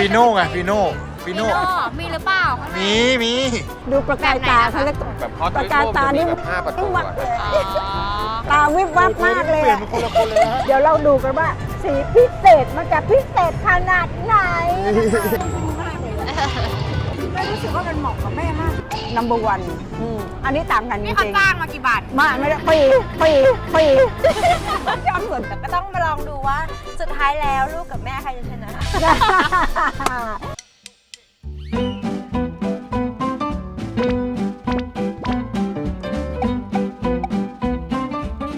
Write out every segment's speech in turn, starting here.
ฟีโน่ไงฟีโน่ฟีฟีโน่โน่ มีหรือเปล่าข้างใน มีมีดูประกายตาเขาแล้วแบบฮอตประกายตานี่แบบห้าประตูวับอะเลยอ๋อตาวิบวับมากเลยเปลี่ยนอะเป็นคนละคนเลยนะเดี๋ยวเราดูกันว่า สีพิเศษมันจะพิเศษขนาดไหน แม่รู้สึกว่ามันเหมาะกับแม่มาก number one อืมอันนี้ต่างกันจนี่เขาริงจ้างมากี่บาทๆมาไม่ได้ปีปีปีจำส่วนก็ต้องมาลองดูว่าสุดท้ายแล้วลูกกับแม่ใครจะชนะ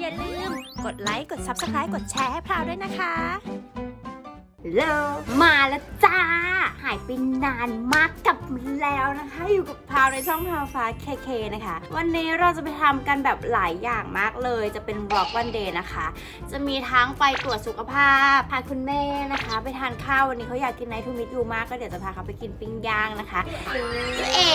อย่าลืม กดไลค์ กด Subscribe กดแชร์ให้พราวด้วยนะคะ เลมาแล้วจ้า หายไปนานมากกลับมาแล้วนะคะ อยู่กับพราวในช่องพราวฟ้าเคเคนะคะ วันนี้เราจะไปทำกันแบบหลายอย่างมากเลย จะเป็นบล็อกวันเดย์นะคะ จะมีทั้งไปตรวจสุขภาพ พาคุณแม่นะคะ ไปทานข้าววันนี้เขาอยากกินไนทูมิทยูมากก็เดี๋ยวจะพาเขาไปกินปิ้งย่างนะคะ เอ๋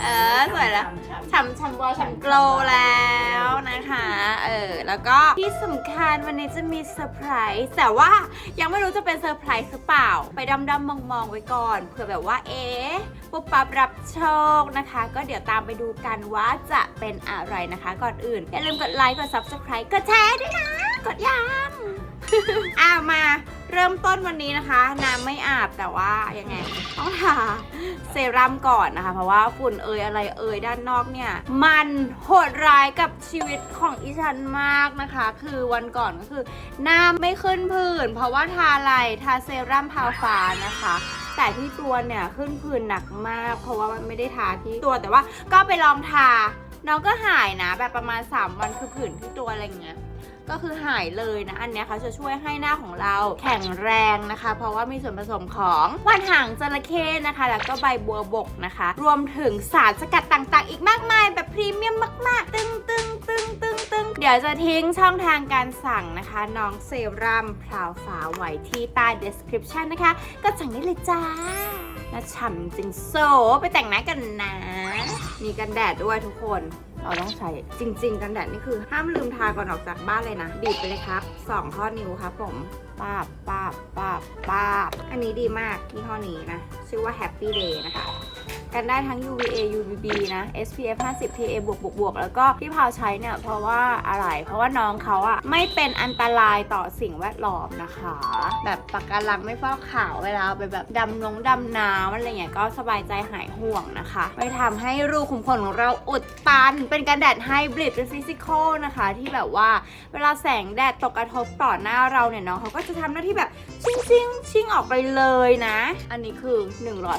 เออสวยแล้วฉ่ำฉ่ำบอลฉ่ำโกลแล้วนะคะ เออ แล้วก็ที่สำคัญวันนี้จะมีเซอร์ไพรส์แต่ว่ายังไม่รู้จะเป็นเซอร์ไพรส์หรือเปล่า ไปดำดำมองมองไว้ก่อนเผื่อแบบว่าเอ๊ะปุ๊บปั๊บรับโชคนะคะ ก็เดี๋ยวตามไปดูกันว่าจะเป็นอะไรนะคะ ก่อนอื่น อย่าลืมกดไลค์กด subscribe กดแชร์ด้วยนะ กดยัง อ่ามา เริ่มต้นวันนี้นะคะ น้ำไม่อาบแต่ว่ายังไงต้องทาเซรั่มก่อนนะคะ เพราะว่าฝุ่นเอยอะไรเอยด้านนอกเนี่ย มันโหดร้ายกับชีวิตของอีฉันมากนะคะ คือวันก่อนก็คือ หน้าไม่ขึ้นผื่นเพราะว่าทาอะไรทาเซรั่มพาวฟ้านะคะแต่ที่ตัวเนี่ยขึ้นผื่นหนักมาก เพราะว่ามันไม่ได้ทาที่ตัวแต่ว่าก็ไปลองทาน้องก็หายนะ แบบประมาณ 3 วันคือผื่นที่ตัวอะไรเงี้ย ก็คือหายเลยนะ อันเนี้ยเขาจะช่วยให้หน้าของเราแข็งแรงนะคะ เพราะว่ามีส่วนผสมของว่านหางจระเข้นะคะ แล้วก็ใบบัวบกนะคะ รวมถึงสารสกัดต่างๆ อีกมากมายแบบพรีเมียมมากๆ ตึงตึงตึงตึงตึงเดี๋ยวจะทิ้งช่องทางการสั่งนะคะ น้องเซรั่มพราวฟ้าไว้ที่ใต้ description นะคะ ก็สั่งได้เลยจ้าน่าฉ่ำจริงโซไปแต่งหน้ากันนะ มีกันแดดด้วยทุกคน เราต้องใช้จริง ๆ กันแดดนี่คือ ห้ามลืมทาก่อนออกจากบ้านเลยนะ บีบไปเลยครับ 2 ข้อนิ้วครับผมป้าบป้าบป้าบป้าบอันนี้ดีมากที่ข้อนี้นะ ชื่อว่า Happy Day นะคะ กันได้ทั้ง UVA UVB นะ SPF 50 PA บวกบวกบวกแล้วก็ที่พาวใช้เนี่ย เพราะว่าอะไร เพราะว่าน้องเขาอะไม่เป็นอันตรายต่อสิ่งแวดล้อมนะคะ แบบปากการังไม่ฟอกขาวเวลาไปแบบดำนงดำน้ำอะไรเงี้ยก็สบายใจหายห่วงนะคะ ไม่ทำให้รูขุมขนของเราอุดตัน เป็นกันแดดไฮบริดเป็นฟิสิกอลนะคะ ที่แบบว่าเวลาแสงแดดตกกระทบต่อหน้าเราเนี่ยน้องเขาก็จะทำหน้าที่แบบชิ่งชิงชิงออกไปเลยนะ อันนี้คือ1ร้อย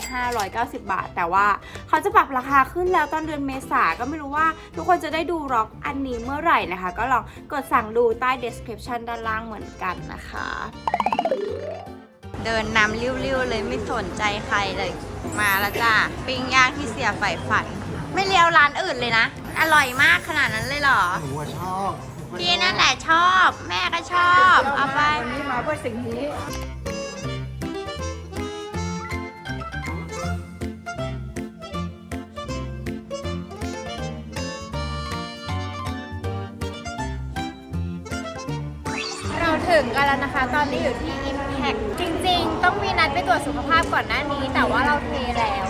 590 บาท แต่ว่าเขาจะปรับราคาขึ้นแล้วตอนเดือนเมษาก็ไม่รู้ว่า ทุกคนจะได้ดูร็อกอันนี้เมื่อไหร่นะคะ ก็ลองกดสั่งดูใต้ description ด้านล่างเหมือนกันนะคะ เดินนำริ้วๆเลยไม่สนใจใครเลย มาแล้วจ้าปิ้งย่างที่เสียใฝ่ฝัน ไม่เลี้ยวร้านอื่นเลยนะ อร่อยมากขนาดนั้นเลยเหรอ หนูอะชอบ พี่นั่นแหละชอบ แม่ก็ชอบ เอาไป วันนี้มาเพื่อสิ่งนี้ แล้วนะคะ ตอนนี้อยู่ที่ Impact จริง ๆ ต้องมีนัดไปตรวจสุขภาพก่อนหน้านี้ แต่ว่าเราเทแล้ว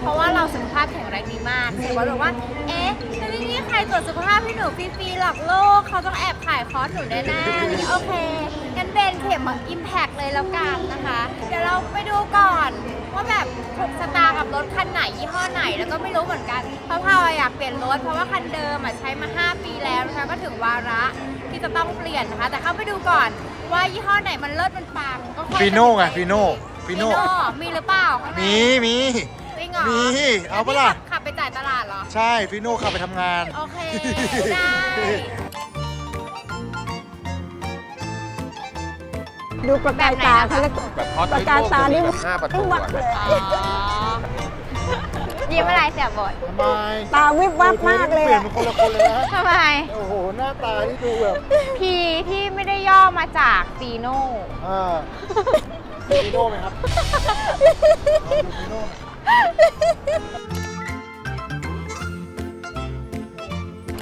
เพราะว่าเราสุขภาพแข็งแรงดีมากแต่ว่าบอกว่า เอ๊ะจะไม่มีใครตรวจสุขภาพให้หนูฟรีๆหรอกโลก เขาต้องแอบขายคอร์สหนูแน่ๆเลยโอเคงั้นเบนเข็มมา Impact เลยแล้วกันนะคะ เดี๋ยวเราไปดูก่อนว่าแบบถูกสตาร์กับรถคันไหนยี่ห้อไหนแล้วก็ไม่รู้เหมือนกัน เพราะพาวอยากเปลี่ยนรถเพราะว่าคันเดิมอะใช้มา 5 ปีแล้วนะคะก็ถึงวาระที่จะต้องเปลี่ยนนะคะ แต่เข้าไปดูก่อน ว่ายี่ห้อไหนมันเลิศมันปังก็ค่อยฟีโน่ไงฟีโน่ฟีฟีโน่โน่ มีหรือเปล่าข้างในมีมี จริงเหรอมีเอาปะล่ะ แล้วพี่ขับขับไปจ่ายตลาดเหรอ ใช่ฟีโน่ขับไปทำงาน โอเค ได้ ดูประกายตาเขาแล้วแบบฮอตประกายตานี่แบบห้าประตูวัอะบเลยอ๋อยิ้มอะไรเสียบททำไมตาวิบวับมากเลยเปลี่ยนอะเป็นคนละคนเลยนะ ทำไม โอ้โห หน้าตาที่ดูแบบ พีที่ไม่ได้ ย่อมาจากฟีโน่อ่าฟีโน่ไหมครับลองดูฟีโน่หน่อย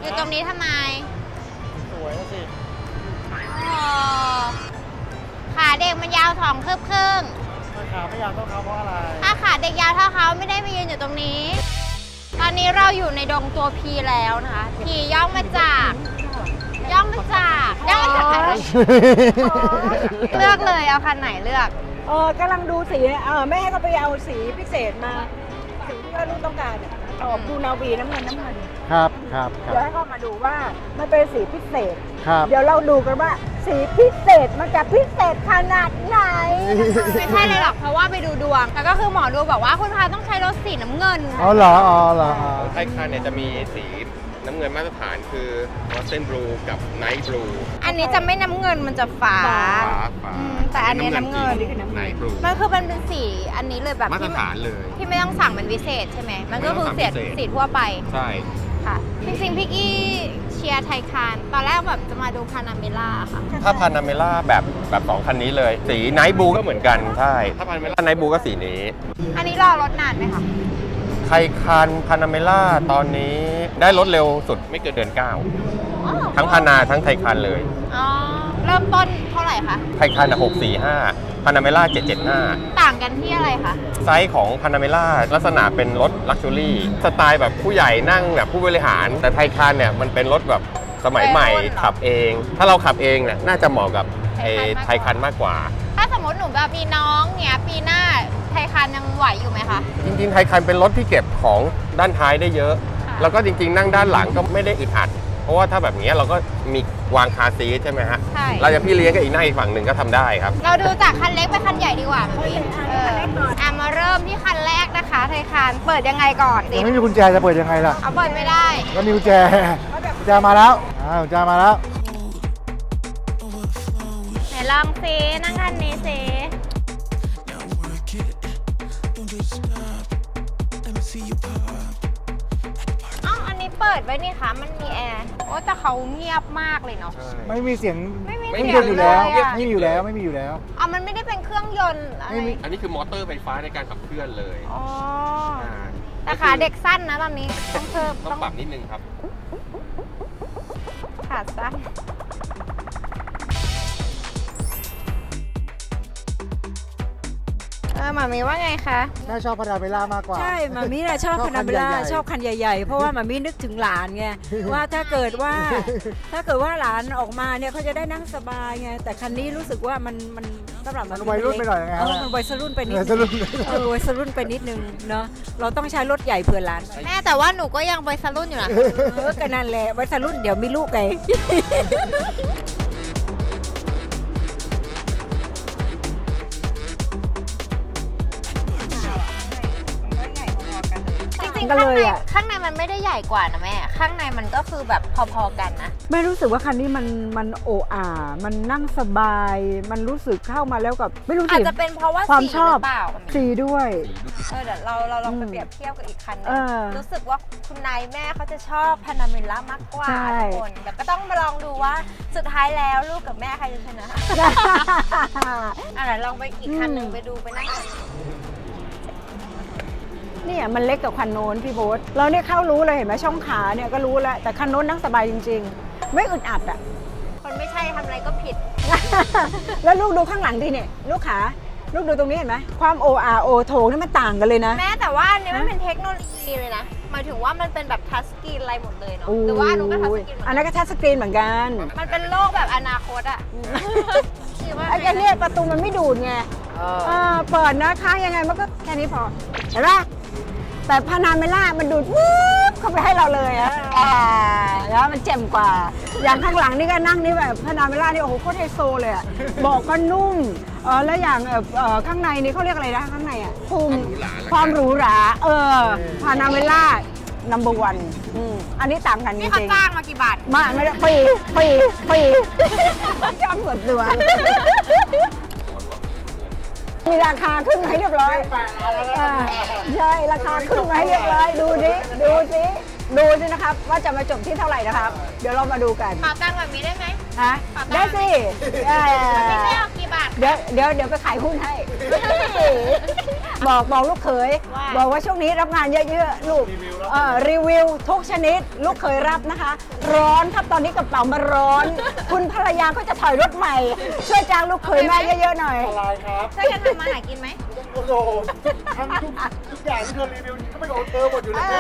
อยู่ตรงนี้ทำไมสวยนะสิอ๋อขาเด็กมันยาวสองคืบครึ่งขาไม่อยากต้องเขาเพราะอะไร ถ้าขาเด็กยาวเท่าเขาไม่ได้มายืนอยู่ตรงนี้ ตอนนี้เราอยู่ในดงตัวพีแล้วนะคะ พีย่องมาจาก เลือกเลยเอาคันไหนเลือกเออกำลังดูสีเออแม่ให้เขาไปเอาสีพิเศษมาสีที่ว่าลูกต้องการเนี่ยออกดูนาวีน้ำเงินน้ำเงินครับครับครัเดี๋ยวบให้เขามาดูว่ามันเป็นสีพิเศษ ครับ เดี๋ยวเราดูกันว่า สีพิเศษมันจะพิเศษขนาดไหน ไม่ใช่เลยหรอกเพราะว่าไปดูดวง แล้วก็คือหมอดูบอกว่าคุณพาต้องใช้รถสีน้ำเงิน อ๋อเหรออ๋อเหรออ๋อ ไทยคันเนี่ยจะมีสี น้ำเงินมาตรฐานคือมอสเซนบลูกับไนท์บลูอันนี้จะไม่น้ำเงินมันจะฟ้า ฟ้าฟ้าฟ้าอืมแต่อันนี้น้ำเงิน ไนท์บลูมันคือเป็นเป็นสีอันนี้เลยแบบมาตรที่ฐานเลย ที่ไม่ต้องสั่งเป็นพิเศษใช่ไหม มันก็คือไม่เสีต้ยองสั่งพิเศษ สีทั่วไปใช่ค่ะ จริงๆพี่กี้เชียร์ไทยคาน ตอนแรกแบบจะมาดูพานาเมล่าค่ะ ถ้าพานาเมล่าแบบแบบสองคันนี้เลย สีไนท์บลูก็เหมือนกันใช่ถ้าพานาเมล่าไนท์บลูก็สีนี้ อันนี้รอรถนานไหมคะ ไทยคันพานาเมล่าตอนนี้ได้รถเร็วสุดไม่เกินเดือนอ๋อ9ทั้งพานาทั้งไทยคันเลย อ๋อเริ่มต้นเท่าไหร่คะ ไทยคันอะ645พานาเมล่า775ต่างกันที่อะไรคะไซส์ของพานาเมล่าลักษณะเป็นรถลักชัวรี่สไตล์แบบผู้ใหญ่นั่งแบบผู้บริหาร แต่ไทยคานเนี่ยมันเป็นรถแบบสมัยใหม่วัยรุ่นเหรอขับเอง ถ้าเราขับเองเนี่ยน่าจะเหมาะกับไอ้ไทไทยยคัคันนมามากกกกว่าว่า ถ้าสมมติหนูแบบมีน้องเนี้ยปีหน้า ไทยคานยังไหวอยู่ไหมคะ จริงๆไทยคันเป็นรถที่เก็บของด้านท้ายได้เยอะ ค่ะ แล้วก็จริง ๆ นั่งด้านหลังก็ไม่ได้อึดอัด เพราะว่าถ้าแบบนี้เราก็มีวางคาร์ซีทใช่ไหมฮะใช่ เราจะพี่เลี้ยงกับอีกหน้าอีกฝั่งหนึ่งก็ทำได้ครับ เราดูจากคันเล็กไปคันใหญ่ดีกว่าพี่เอออะมาเริ่มที่คันแรกนะคะ ไทยคานเปิดยังไงก่อนยังไม่มีกุญแจจะเปิดยังไงล่ะเอาเปิดไม่ได้ ก็มีกุญแจกุญแจมาแล้วอ่ากุญแจมาแล้ว ไหนลองซินั่งคันนี้ซิ อ๋ออันนี้เปิดไว้นี่คะมันมีแอร์โอ้แต่เขาเงียบมากเลยเนาะ ไม่มีเสียงไม่มีไม่เสีมียงอยู่เลแล้วยอะ ไม่มีอยู่แล้วไม่มีอยู่แล้ว อ๋อมันไม่ได้เป็นเครื่องยนต์อะไรไม่มี อันนี้คือมอเตอร์ไฟฟ้าในการขับเคลื่อนเลยอ๋ออ่าแต่ขาเด็กสั้นนะตอนนี้ต้องเพิ่มต้ต้อองงปรับนิดนึงครับ ขาสั้น มามีว่าไงคะแม่ชอบพาราเมล่ามากกว่า ใช่มามิน่ะชอบชอบพานาเบล่าคันใหญ่ๆ ชอบคันใหญ่ๆ เพราะว่ามามินึกถึงหลานไงว่าถ้าเกิดว่า ถ้าเกิดว่าหลานออกมาเนี่ยเขาจะได้นั่งสบายไงแต่คันนี้รู้สึกว่ามันมันสำหรับมันวัยรุ่นไปหน่อยไงเออมันวัยรุ่นไปนิดเออนึสงรุปเออวัยรุ่นไปนิดนึงเนาะเราต้องใช้รถใหญ่เผื่อหลานแม่แต่ว่าหนูก็ยังไปสรุ่นอยู่นะ เออกันนั่นแหละวัยรุ่นเดี๋ยวมีลูกไง ริงๆก็ข้างเลยในอะข้างในมันไม่ได้ใหญ่กว่านะแม่ ข้างในมันก็คือแบบพอๆกันนะ แม่รู้สึกว่าคันนี้มันมันโออามันนั่งสบาย มันรู้สึกเข้ามาแล้วกับไม่รู้อาจสิจะเป็นเพราะว่าความสีชอบ หรือเปล่าสีด้วย เออเดี๋ยวเราเราลองไปอืมเปรียบเทียบกับอีกคันหนึเองอรู้สึกว่าคุณนายแม่เขาจะชอบพานาเมล่ามากกว่าใช่ ทุกคนแต่ก็ต้องมาลองดูว่าสุดท้ายแล้วลูกกับแม่ใครจะชนะ อะเดี๋ยวลองไปอีกคันหนึ่งอืม ไปดูไปนั่งกัน เนี่ยมันเล็กกับคันโน้นพี่โบ๊ทเราเนี่ยเข้ารู้เลยเห็นไหมช่องขาเนี่ยก็รู้แล้วแต่คันโน้นนั่งสบายจริง ๆ ไม่อึดอัดอะ คนไม่ใช่ทำอะไรก็ผิด แล้วลูกดูข้างหลังดิเนี่ยลูกขาลูกดูตรงนี้เห็นไหมความโออาโอโถงนี่มันต่างกันเลยนะ แม้แต่ว่าอันนี้มันเป็นเทคโนโลยีเลยนะหมายถึงว่ามันเป็นแบบทัชสกรีนอะไรหมดเลยเนาะหรือว่าอันนู้นก็ทัชสกรีนเหมือนอันกันั้นนก็ทัชสกรีนเหมือนกัน มันเป็นโลกแบบอนาคตอะคิดว่าไอ้แค่เนี่ยประตูมันไม่ดูดไงเออเปิดนะค้างยังไงมันก็แค่นี้พอเห็นปะ แต่พานาเมล่ามันดูดวืบเข้าไปให้เราเลยอะอ่าแล้วมันเจ็มกว่า อย่างข้างหลังนี่ก็นั่งนี่แบบพานาเมล่านี่โอ้โหโคตรไฮโซเลยอะเบอกก็นุ่มเออแล้วอย่างเอ่อเอ่อข้างในนี่เขาเรียกอะไรนะข้างในอะภูมิความหรูหราเออพานาเมล่า number one อืมอันนี้ต่างกันจนี่เขาริงจ้างมากี่บาทๆมาไม่ได้ฟรีฟรีฟรีจอมส่วนตัว มีราคาขึ้นมาให้เรียบร้อยอ่าใช่ราคาขึ้นมาให้เรียบร้อยดูสิดูสิดูสินะครับ ว่าจะมาจบที่เท่าไหร่นะครับ เดี๋ยวเรามาดูกันเป่าตังค์แบบนี้ได้ไหมฮะขอตังค์ได้สิเอ่อไม่ใช่เอากี่บาท เดี๋ยวเดี๋ยวเดี๋ยวไปขายหุ้นให้ บอกบอกลูกเขย ว่า บอกว่าช่วงนี้รับงานเยอะๆลูกเอ่อรีวิวทุกชนิด ลูกเขยรับนะคะ ร้อนครับตอนนี้กระเป๋ามาร้อน คุณภรรยาก็จะถอยรถใหม่ ช่วยจ้างลูกเขยแม่เยอะๆหน่อย อะไรครับ ช่วยกันทำมาหากินไหมอ้โหทำทุกทุกอย่างที่เธอรีวิวก็ไม่ของเธอหมดอยู่เอแล้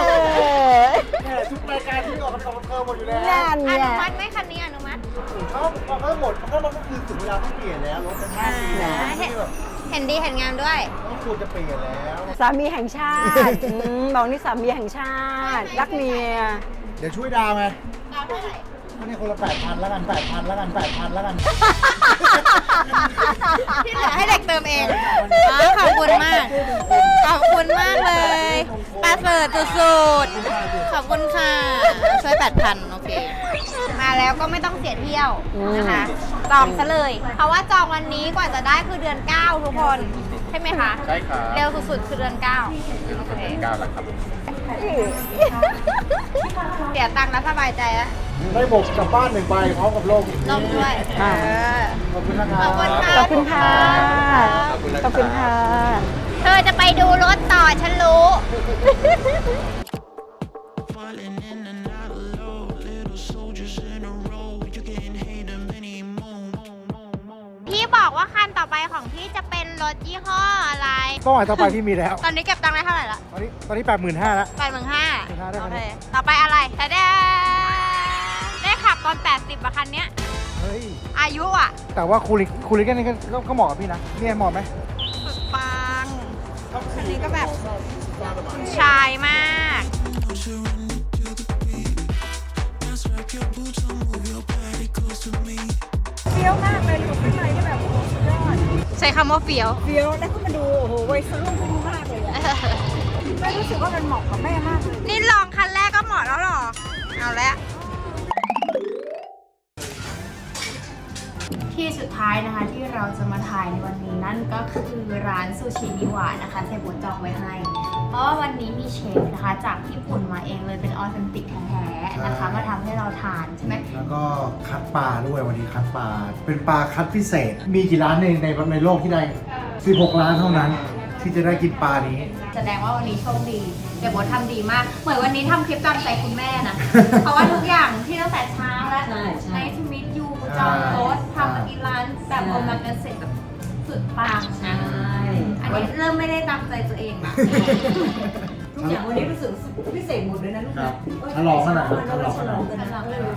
วอแม่ทุกรายการที่ออกก็เป็นของเธอหมดอยู่แล้วนั่นอไง นุมัติไหมคันนี้อนุมัติเขาพอเขาหมดมันก็มันก็คือถึงเวลาต้องเปลี่ยนแล้วรถเป็นห้าปีแล้วที่แบบ เห็นดีเห็นงามด้วยต้องควรจะเปลี่ยนแล้ว สามีแห่งชาติ อืมบอกนี่สามีแห่งชาติ รักเมีย เดี๋ยวช่วยดาวไหมดาวเท่าไหร่อันนี้คนละแปดพันแล้วกันแปดพันแล้วกันแปดพันแล้วกัน ที่เหลือให้เด็กเติมเองอ๋อขอบคุณมาก ขอบคุณมากเลยประเสริฐสุดๆ ขอบคุณค่ะ ช่วยแปดพันโอเค มาแล้วก็ไม่ต้องเสียเที่ยวนะคะจองซะเลย เพราะว่าจองวันนี้กว่าจะได้คือเดือน 9 ทุกคน ใช่ไหมคะ ใช่ครับเร็วสุดๆคือเดือน 9 โอเค เก้าแล้วครับเสียตังค์แล้วสบายใจแล้วได้หมกกลับบ้านหนึ่งใบพร้อมกับโลกนมด้วยอ่าเออขอบคุณนะครัขอบคุณค่ะขอบคุณค่ะ ขอบคุณนะขอบคุณค่ะ เธอจะไปดูรถต่อฉันรู้ บอกว่าคันต่อไปของพี่จะเป็นรถยี่ห้ออะไรต้องหมายต่อไปที่มีแล้ว ตอนนี้เก็บตังค์ได้เท่าไหร่ละตอนนี้ตอนนี้แปดหมื่นห้าแล้วแปดหมื่นห้า85,000ได้โอคันเคนี้ต่อไปอะไรแต่ได้ได้ขับตอน 80อะคันเนี้ย เฮ้ย อายุอะแต่ว่าคูลิคูลิแกนนี่ก็ก็ก็เหมาะกับพี่นะ เนี่ยเหมาะไหมสุดปัง คันนี้ก็แบบชายมาก That's rock your boots and move your body close to me. เฟี้ยวมากเลยดูข้างในที่แบบโอ้โหสุดยอดใช้คำว่าเฟี้ยว เฟี้ยวแล้วก็มาดูโอ้โหวัยรุ่นขึ้นมากเลยอะแม่รู้สึกว่ามันเหมาะกับแม่มากเลยนี่ลองคันแรกก็เหมาะแล้วหรอ เอาละที่สุดท้ายนะคะที่เราจะมาถ่ายในวันนี้นั่นก็คือร้านซูชินิวะนะคะเซบุจองไว้ให้ เพราะว่าวันนี้มีเชฟนะคะ จากญี่ปุ่นมาเองเลยเป็นออเทนติกแท้ๆนะคะ มาทำให้เราทานใช่ไหม แล้วก็คัดปลาด้วยวันนี้คัดปลา เป็นปลาคัดพิเศษ มีกี่ร้านในในในโลกที่ได้ 16 ร้านเท่านั้น ที่จะได้กินปลานี้ แสดงว่าวันนี้โชคดีเดี๋ยวโบททำดีมาก เหมือนวันนี้ทำคลิปตามใจคุณแม่นะ เพราะว่าทุกอย่างที่ตั้งแต่เช้าแล้วใช่ใช่ ในทมิตยูจองรถทำมากินร้านแบบโอมากาเสร็จแบบสุดปังนะ อันนี้เริ่มไม่ได้ตามใจตัวเองละทุกอย่างวันนี้รู้สึกพิเศษหมดเลยนะลูกครันะบฉลองขนาดนั้นฉลองขนาดนั้นกันนะ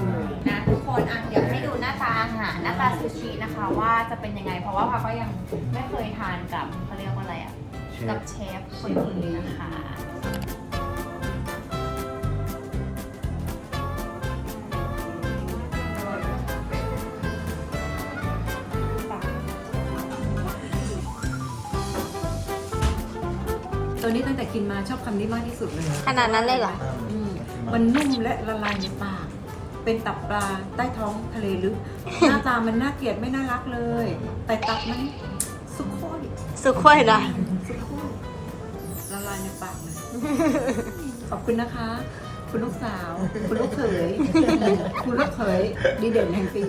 นะทุกคนอะเดี๋ยวให้ดูหน้าตาอาหารหน้าตาซูชินะคะว่าจะเป็นยังไง เพราะว่าพาก็ยังไม่เคยทานกับเขาเรียกว่าอะไรอะเชฟกับเชฟคนนี้นะคะ กินมาชอบคำนี้มากที่สุดเลยขนาดนั้นเลยเหรอ อืมมันนุ่มและละลายในปาก เป็นตับปลาใต้ท้องทะเลลึก หน้าตามันน่าเกลียดไม่น่ารักเลย แต่ตับมันสุโคยสุขค่อยนะสุโคยละลายในปากเลย ขอบคุณนะคะ คุณลูกสาว คุณลูกเขย คุณลูกเขยดีเด่นแห่งปี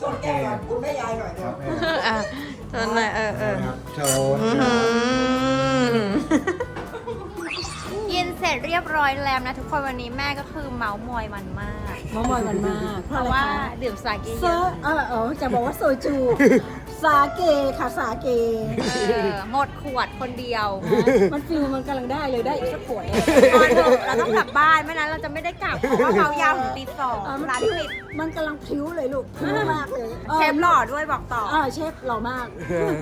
ครับแม่อะต อนไหนเออเออครับโชว์กินเสร็จเรียบร้อยแล้วนะทุกคนวันนี้แม่ก็คือเมาส์มอยมันมากมามอยกันมากเพราะว่าดื่มสาเกโซเยอะเออเออจะบอกว่าโซจู สาเกค่ะสาเก เออหมดขวดคนเดียวมันฟิลมันกำลังได้เลยได้อีกสักขวดพอเถอะเราต้องกลับบ้านไม่นั้นเราจะไม่ได้กลับเพราะว่าเมายาวถึงตีสองเออมันร้านพริ้วปิดมันกำลังพริ้วเลยลูกพริ้วมากเลยเชฟหล่อด้วยบอกต่อ อ่าเชฟหล่อมาก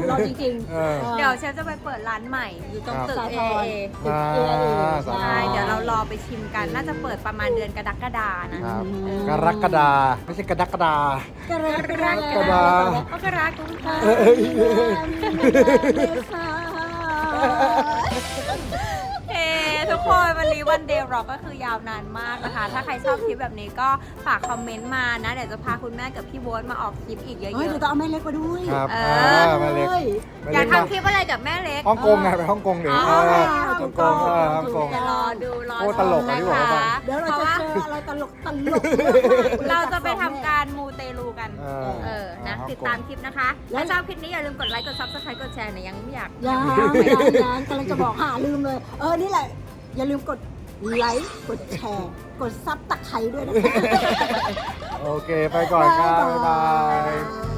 หล่อจริงๆเออออเดี๋ยวเชฟจะไปเปิดร้านใหม่ อยู่ตรงตึกสาเอธรเอตึกอ่า AIA สาธร ใช่เดี๋ยวเรารอไปชิมกัน น่าจะเปิดประมาณเดือนกรกฎานะ ครับกรกฎาไม่ใช่กระดักกระดากระกระกระดามกรากุมภาเมษาเฮ้ ทุกคนวันนี้วันเดย์ร็อกก็คือยาวนานมากนะคะ ถ้าใครชอบคลิปแบบนี้ก็ฝากคอมเมนต์มานะ เดี๋ยวจะพาคุณแม่กับพี่โบ๊ทมาออกคลิปอีกเยเฮ้ยอะเดี๋ยวต้องเอาแม่เล็กมาด้วยครับเออ่าอมาเล็กฮ้ยๆอยากทำคลิปอะไรกับแม่เล็ก ฮ่องกงไงไปฮ่องกงเดี๋ยวอ๋อ เออถูฮ่องกกต้องงเออฮ่องกงเดี๋ยวรอดูรอโอ้ชตลมกอะนะที่บอกคะว่าเดี๋ยวเราเพราะจะว่าเจออะไรตลกตลกเราจะไปทำการมูเตลูกัน เออเออนะฮ่องกงติดตามคลิปนะคะ ถ้าชอบคลิปนี้อย่าลืมกดไลค์ กด subscribe กดแชร์หน่อยยังไม่อยาก ยังยังยังกำลังจะบอกหาลืมเลย เออ นี่แหละ อย่าลืมกดไลค์กดแชร์ กดซับตะไคร้ด้วยนะคะ โอเค ไปก่อนครับ บ๊ายบาย